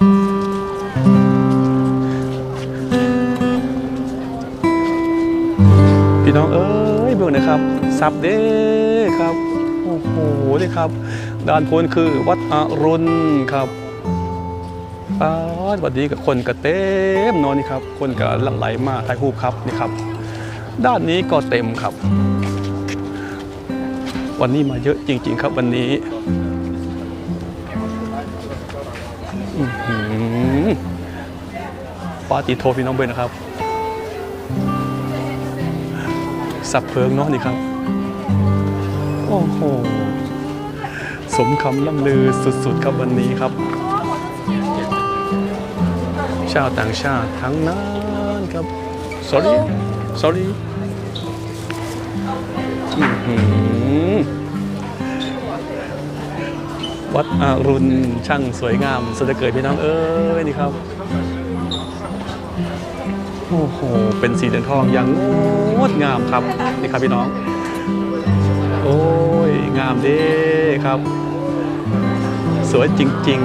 พี่น้องเอ้ยเบิ่งนะครับสับเด้ครับ โอ้โหนี่ครับ ด้านพ้นคือวัดอรุณครับป้าดสวัสดีกับคนกระเต็มนอนนี่ครับ คนก็หลั่งไหลมาถ่ายรูปครับนี่ครับ ด้านนี้ก็เต็มครับ วันนี้มาเยอะจริง ๆ ครับวันนี้ ป้าติโทพี่น้องเบนนะครับ สับเพลิงเนาะนี่ครับ โอ้โห สมคำล่ำลือสุดๆครับวันนี้ครับ ชาวต่างชาติทั้งนั้นครับ sorry sorry วัดอรุณช่างสวยงามสุดเกิดพี่น้องเอ้ยนี่ครับ โอ้โห เป็นสีเหลืองทองอย่างงดงามครับ นี่ครับพี่น้อง โอ้ย งามเด้ครับ สวยจริง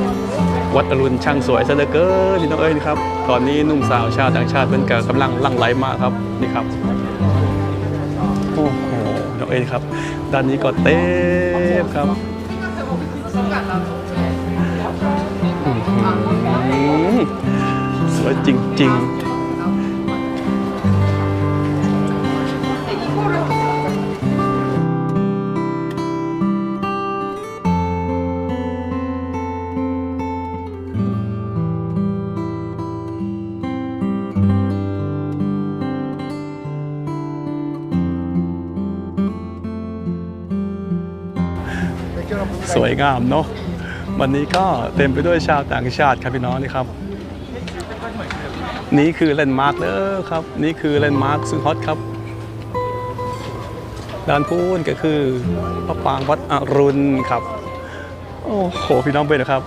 ๆ วัดอรุณช่างสวยซะเหลือเกินพี่น้องเอ้ยนะครับ ตอนนี้นุ่มสาวชาวต่างชาติเป็นกำลังลั่งไหลมากครับ นี่ครับ โอ้โหน้องเอ้ยครับ ด้านนี้ก็เต็มครับ สวยจริง ๆสวยงามเนาะวันนี้ก็เต็มไปด้วยชาวต่างชาติครับพี่น้องนี่ครับ นี่คือแลนด์มาร์คเด้อครับ นี่คือแลนด์มาร์คซึ่งฮอตครับด้านพูนก็คือพระปรางวัดอรุณครับ โอ้โหพี่น้องเป็นนะครับ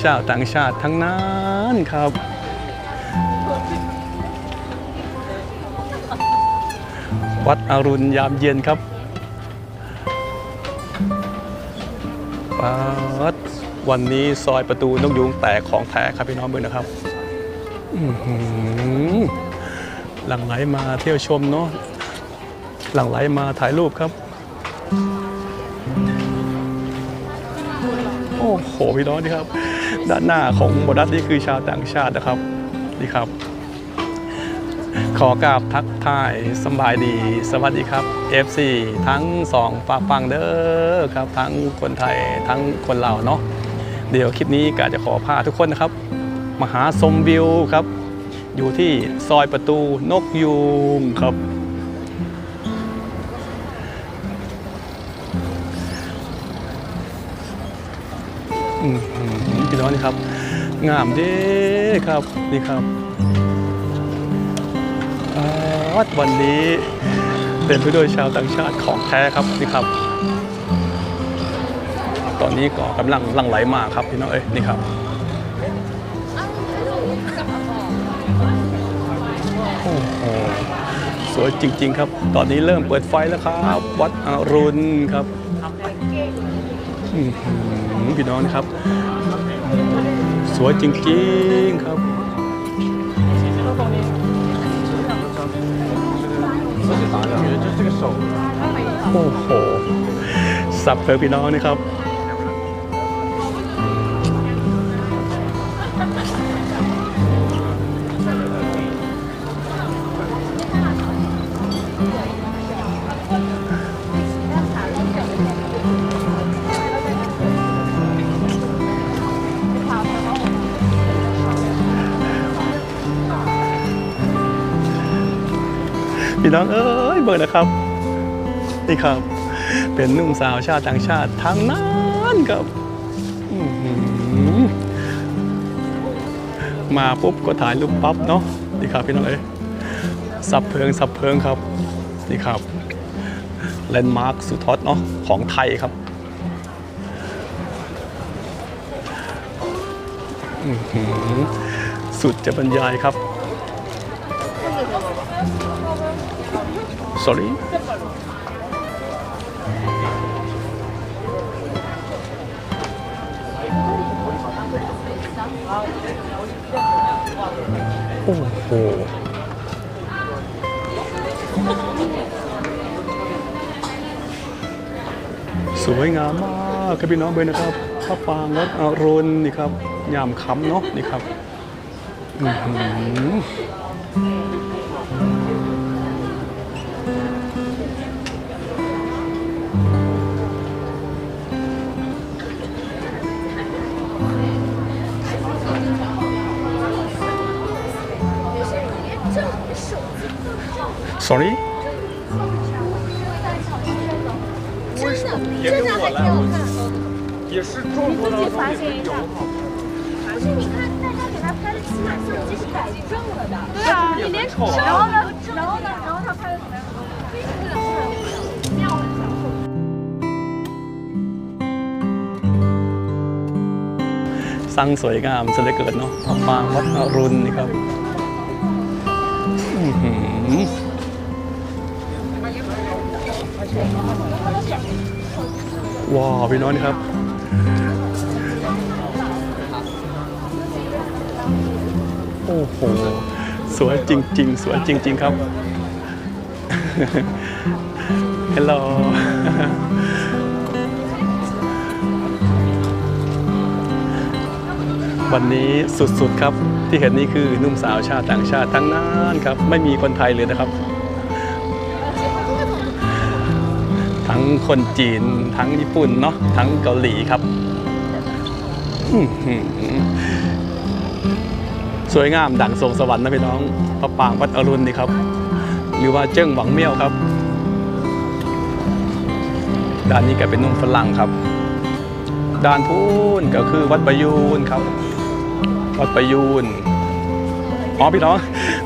ชาวต่างชาติทั้งนั้นครับ วัดอรุณยามเย็นครับปัดวันนี้ซอยประตูนกยุงแตกของแท้ครับพี่น้องเบิ่งนะครับ หลั่งไหลมาเที่ยวชมเนาะหลั่งไหลมาถ่ายรูปครับ โอ้โหพี่น้องนี่ครับ ด้านหน้าของโมดัสนี่คือชาวต่างชาตินะครับนี่ครับ ขอกราบทักทายสบายดี สวัสดีครับ FC ทั้งสองฝากฟังเด้อครับ ทั้งคนไทยทั้งคนลาวเนาะเดี๋ยวคลิปนี้กาจะขอพาทุกคนนะครับ มาหาชมวิวครับ อยู่ที่ซอยประตูนกยูงครับ พี่น้องนี่ครับ งามเด้ครับนี่ครับวัดวันนี้เต็มไปด้วยชาวต่างชาติของแท้ครับนี่ครับ ตอนนี้ก็กำลังลังไหลมาครับพี่น้องเอ้ยนี่ครับ โอ้โหสวยจริง ๆ ครับ ตอนนี้เริ่มเปิดไฟแล้วครับ วัดอรุณครับพี่น้องนะครับ สวยจริง ๆ ครับโอ้โหสับเพื่อพี่น้องนี่ครับ พี่น้องเอ้ยเบิร์นะครับนี่ครับ เป็นนุ่มสาวชาติต่างชาติทั้งนั้นครับมาปุ๊บก็ถ่ายรูปปั๊บเนาะนี่ครับพี่น้องเอ้ยสับเพิงสับเพิงครับนี่ครับแลนด์มาร์คสุดฮอตเนาะของไทยครับสุดจะบรรยายครับ sorry อโอ้โหสวยงามมากครับพี่น้องเบนนะครับพระปางวัดอรุณนี่ครับยามค่ำเนาะนี่ครับอื้อหือ ，sorry 真的，真的还挺好看。也是众多当中也是有好不是，你看大家给他拍的起码相机是改正了的。对啊也很丑啊然后呢，然后呢，然后他拍的 สร้างสวยงามซะเหลือเกินเนาะพระปรางวัดอรุณนี่ครับว้าวพี่น้องนี่ครับโอ้โห สวยจริง ๆ สวยจริง ๆ ครับ ฮัลโหลวันนี้สุดๆครับที่เห็นนี่คือนุ่มสาวชาติต่างชาติทั้งนั้นครับ ไม่มีคนไทยเลยนะครับ ทั้งคนจีน ทั้งญี่ปุ่นเนาะทั้งเกาหลีครับ สวยงามดั่งทรงสวรรค์นะพี่น้องพระปางวัดอรุณนี่ครับ หรือว่าเจิ้งหวังเมี่ยวครับ ด้านนี้ก็เป็นนุ่มฝรั่งครับ ด้านพูนก็คือวัดประยูนครับ วัดประยูนอ๋อพี่น้อง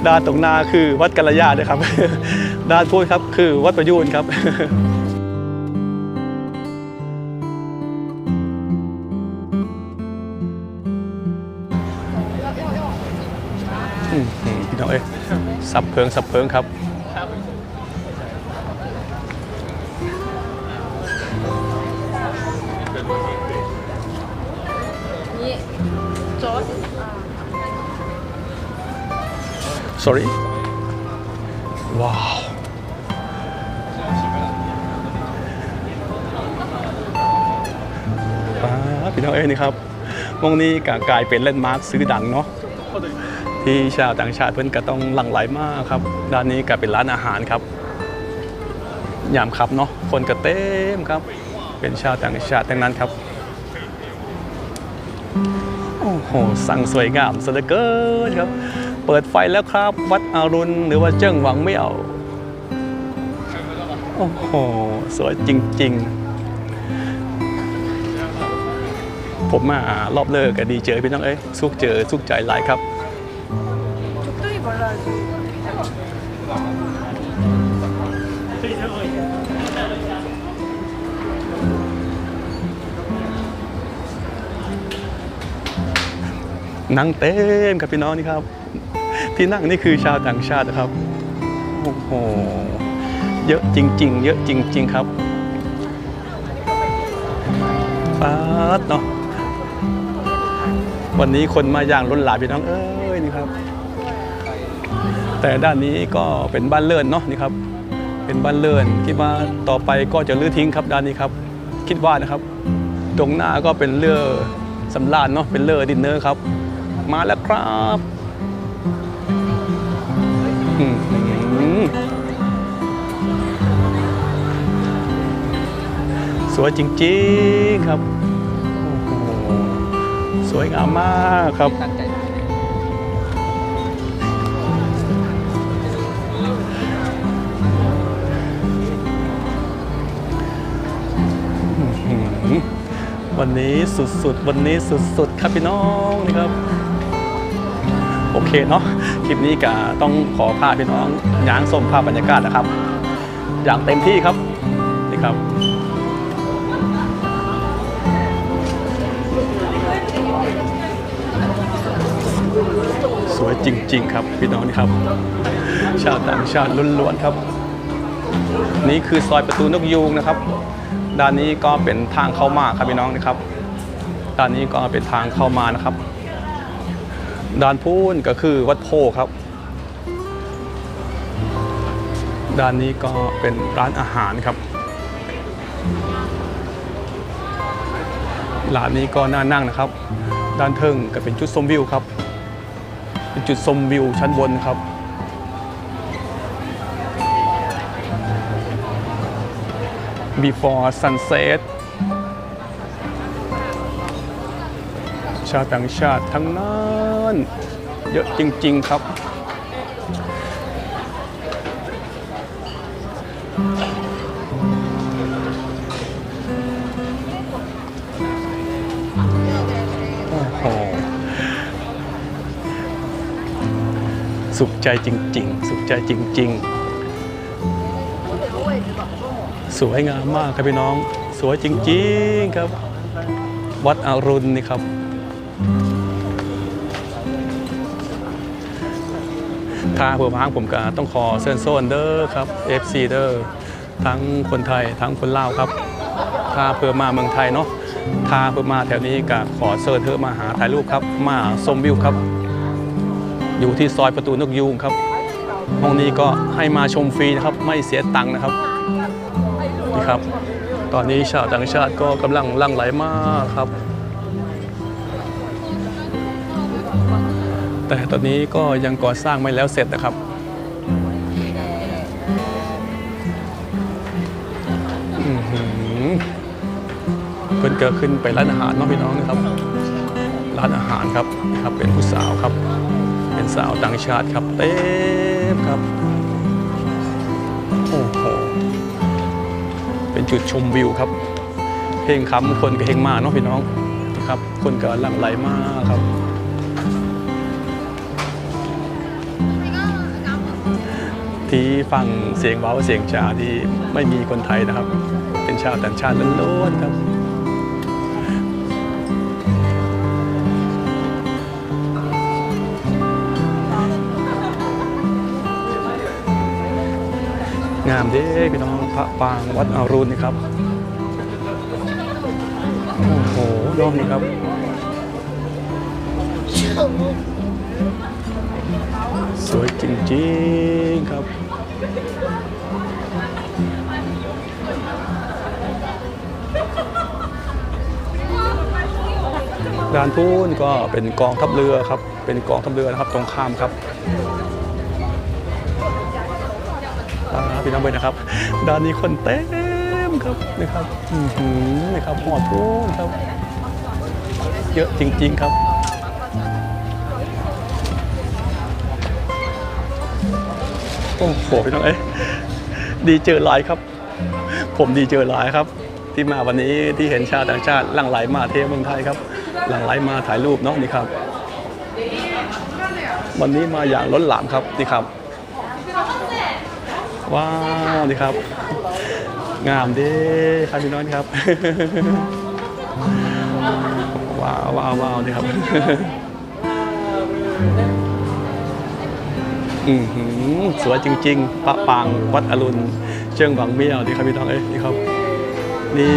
ด้านตรงหน้าคือวัดกัลยาด้วยครับ ด้านพูนครับคือวัดประยูนครับอืมพี่น้องเอ้ยสับเพิงสับเพิงครับ sorry ว้าวป้าพี่น้องเอ้ยนี่ครับวงนี้ก็กลายเป็นเล่นด์มาร์คซื้อดังเนาะที่ชาวต่างชาติเพิ่นก็ต้องหลั่งไหลมากครับด้านนี้ก็เป็นร้านอาหารครับยามครับเนาะคนก็เต็มครับ เป็นชาวต่างชาติทั้งนั้นครับโอ้โหสั่งสวยงามซะเหลือเกินครับ เปิดไฟแล้วครับ วัดอรุณหรือว่าเจิ้งหวังไม่เอา โอ้โห สวยจริง ๆ ผมมารอบเลิกก็ดีเจอพี่น้องเอ้ยสุกเจอสุกใจหลายครับ นั่งเต็มครับพี่น้องนี่ครับ ที่นั่งนี่คือชาวต่างชาติครับโอ้โหเยอะจริง ๆ เยอะจริง ๆ ครับป๊าดเนาะวันนี้คนมาอย่างล้นหลามพี่น้องเอ้ยนี่ครับ แต่ด้านนี้ก็เป็นบ้านเลื่อนเนาะนี่ครับ เป็นบ้านเลื่อนคิดว่าต่อไปก็จะลื้อทิ้งครับด้านนี้ครับ คิดว่านะครับ ตรงหน้าก็เป็นเรือสำราญเนาะเป็นเรือดินเนอร์ครับ มาแล้วครับ สวยจริงๆครับโอ้โหสวยงามมากครับ วันนี้สุดๆ วันนี้สุดๆ ครับพี่น้องนี่ครับโอเคเนาะคลิปนี้ก็ต้องขอพาพี่น้องยางส้มภาพบรรยากาศนะครับ อย่างเต็มที่ครับนี่ครับ จริง ๆ ครับพี่น้องนะครับ ชาวต่างชาติล้วนๆครับ นี่คือซอยประตูนกยูงนะครับ ด้านนี้ก็เป็นทางเข้ามาครับพี่น้องนะครับ ด้านนี้ก็เป็นทางเข้ามานะครับ ด้านพูนก็คือวัดโพครับ ด้านนี้ก็เป็นร้านอาหารครับร้านนี้ก็น่านั่งนะครับ ด้านเทิงก็เป็นจุดชมวิวครับ เป็นจุดชมวิวชั้นบนครับ before sunset ชาวต่างชาติทั้งนั้น เยอะจริง ๆ ครับ สุขใจจริง ๆ สุขใจจริง ๆ สวยงามมากครับพี่น้อง สวยจริง ๆ ครับ วัดอรุณนี่ครับ ทางเผื่อพางผมก็ต้องขอเซินโซนเด้อครับ FC เด้อทั้งคนไทยทั้งคนลาวครับถ้าเพื่อมาเมืองไทยเนาะถ้าเพื่อมาแถวนี้ก็ขอเชิญเธอมาหาถ่ายรูปครับ มาชมวิวครับ อยู่ที่ซอยประตูนกยูงครับห้องนี้ก็ให้มาชมฟรีนะครับไม่เสียตังค์นะครับนี่ครับ ตอนนี้ชาวต่างชาติก็กำลังลั่งไหลมากครับ แต่ตอนนี้ก็ยังก่อสร้างไม่แล้วเสร็จนะครับเพิ่นเกิดขึ้นไปร้านอาหารเนาะพี่น้องนะครับ ร้านอาหารครับนะครับเป็นผู้สาวครับ สาวต่างชาติครับเต็มครับโอ้โหเป็นจุดชมวิวครับเพลงคำคนก็เพลงมาเนาะพี่น้องนะครับ คนก็หลั่งไหลมากครับที่ฟังเสียงเว้าเสียงจาที่ไม่มีคนไทยนะครับ เป็นชาวต่างชาติล้วนๆครับ งามเด้พี่น้องพระปางวัดอรุณนี่ครับ โอ้โหยอดนี่ครับสวยจริงๆครับ ด้านพูนก็เป็นกองทัพเรือครับ เป็นกองทัพเรือนะครับตรงข้ามครับ พี่น้องเบนนะครับด้านนี้คนเต็มครับนะครับอื้อหือนะครับหอดพูนครับ เยอะจริง ๆครับโอ้โหพี่น้องเอ้ดีเจอหลายครับ ผมดีเจอหลายครับ ที่มาวันนี้ที่เห็นชาต่างชาติหลั่งไหลมาเที่ยวเมืองไทยครับ หลั่งไหลมาถ่ายรูปเนาะนี่ครับ วันนี้มาอย่างล้นหลามครับนี่ครับ ว้าวนี่ครับ งามเด้ครับพี่น้องครับ ว้าวว้าวว้าวนี่ครับ อือหือสวยจริงๆพระปางวัดอรุณ เชียงหวังเมี่ยวนี่ครับพี่น้องเอ้ยนี่ครับ นี่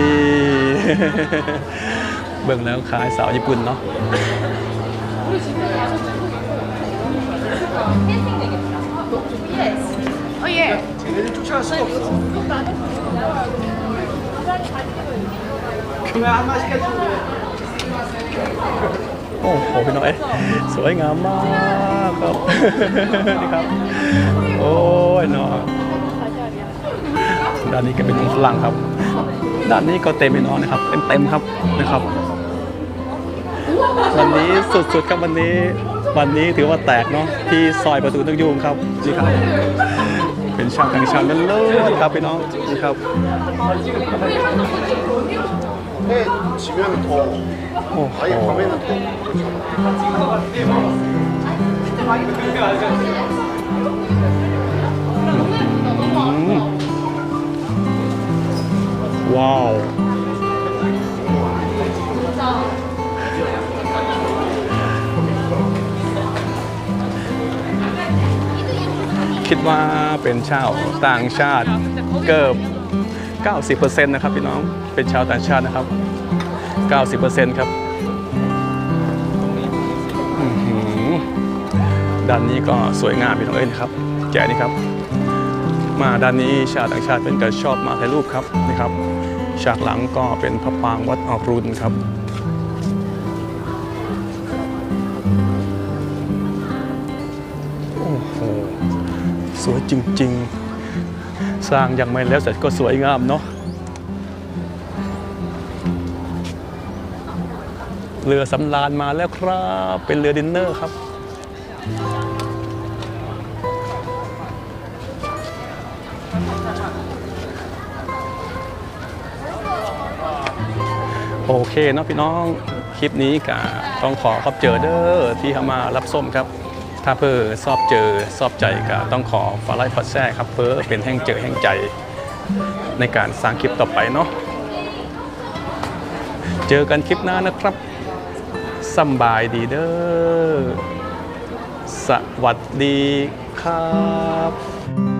เบิ่งแล้วคล้ายสาวญี่ปุ่นเนาะ 耶！โอ้โหพี่น้องเอ้ยสวยงามมากครับ นี่ครับ โอ้ยเนาะด้านนี้ก็เป็นฝรั่งครับ ด้านนี้ก็เต็มพี่น้องนะครับเต็มๆครับนะครับ วันนี้สุดๆครับวันนี้ วันนี้ถือว่าแตกเนาะที่ซอยประตูนึกยูงครับนี่ครับ เป็นชาวต่างชาติล้วนๆครับพี่น้องนี่ครับ 해 지면 더 โอ้โห 아예 밤에는 더 อืมว้ คิดว่าเป็นชาวต่างชาติเกือบ90%นะครับพี่น้องเป็นชาวต่างชาตินะครับ 90%ครับด้านนี้ก็สวยงามพี่น้องเอ้ยนะครับแกนี่ครับ มาด้านนี้ชาวต่างชาติเป็นแต่ชอบมาถ่ายรูปครับนี่ครับฉากหลังก็เป็นพระปางวัดอรุณครับ สวยจริง ๆ สร้างยังไม่แล้วเสร็จก็สวยงามเนาะเรือสำราญมาแล้วครับ เป็นเรือดินเนอร์ครับ โอเคเนาะพี่น้อง คลิปนี้ก็ต้องขอขอบเจอเด้อที่เข้ามารับส้มครับ ถ้าเพื่อชอบเจอชอบใจก็ต้องขอฝาไล่พอดแท้ครับ เพื่อเป็นแห่งเจอแห่งใจในการสร้างคลิปต่อไปเนาะเจอกันคลิปหน้านะครับสบายดีเด้อสวัสดีครับ